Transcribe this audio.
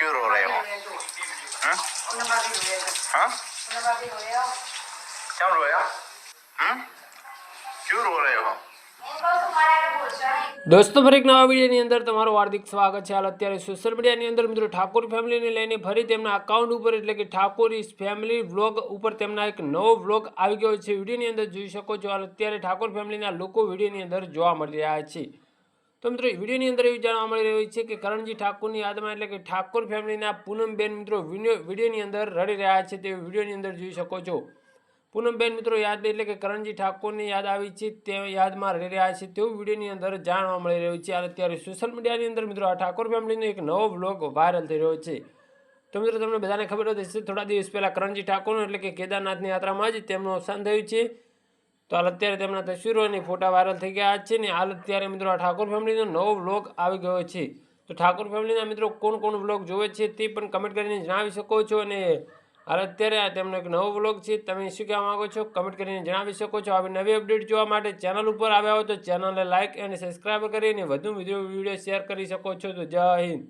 क्यों रो रहे हो हाँ हाँ क्यों रोया हम्म क्यों रो रहे हो દોસ્તો ફરી એક નવા વિડીયોની અંદર તમારું હાર્દિક સ્વાગત છે હાલ અત્યારે સોશિયલ મીડિયાની અંદર મિત્રો ઠાકોર ફેમિલીને લઈને ફરી તેમના અકાઉન્ટ ઉપર એટલે કે ઠાકોર ઇસ ફેમિલી વ્લોગ ઉપર તેમના એક નવો વ્લોગ આવી ગયો છે વિડીયોની અંદર જોઈ શકો છો હાલ અત્યારે ઠાકોર ફેમિલીના લોકો વિડીયોની અંદર જોવા મળી રહ્યા છે તો મિત્રો વિડીયોની અંદર એવું જાણવા મળી રહ્યું છે કે કરણજી ઠાકોરની યાદમાં એટલે કે ઠાકોર ફેમિલીના પૂનમબેન મિત્રો વીડિયો વિડીયોની અંદર રડી રહ્યા છે તે વિડીયોની અંદર જોઈ શકો છો. પૂનમબેન મિત્રો યાદ એટલે કે કરણજી ઠાકોરની યાદ આવી છે તે યાદમાં રહી રહ્યા છે તેવું વિડીયોની અંદર જાણવા મળી રહ્યું છે. અને અત્યારે સોશિયલ મીડિયાની અંદર મિત્રો આ ઠાકોર ફેમિલીનો એક નવો બ્લોગ વાયરલ થઈ રહ્યો છે. તો મિત્રો તમને બધાને ખબર હતી હશે, થોડા દિવસ પહેલાં કરણજી ઠાકોરનું એટલે કે કેદારનાથની યાત્રામાં જ તેમનું અવસાન થયું છે. તો હાલ અત્યારે તેમના તસવીરો અને ફોટા વાયરલ થઈ ગયા છે ને હાલ અત્યારે મિત્રો આ ઠાકોર ફેમિલીનો નવો વ્લોગ આવી ગયો છે. તો ઠાકોર ફેમિલીના મિત્રો કોણ કોણ વ્લોગ જોવે છે તે પણ કમેન્ટ કરીને જણાવી શકો છો અને હાલ અત્યારે આ તેમનો એક નવો વ્લોગ છે. તમે શું કહેવા માંગો છો? કમેન્ટ કરીને જણાવી શકો છો. આવી નવી અપડેટ જોવા માટે ચેનલ ઉપર આવ્યા હો તો ચેનલને લાઇક અને સબસ્ક્રાઈબ કરીને વધુ વીડિયો શેર કરી શકો છો. તો જય હિન્દ.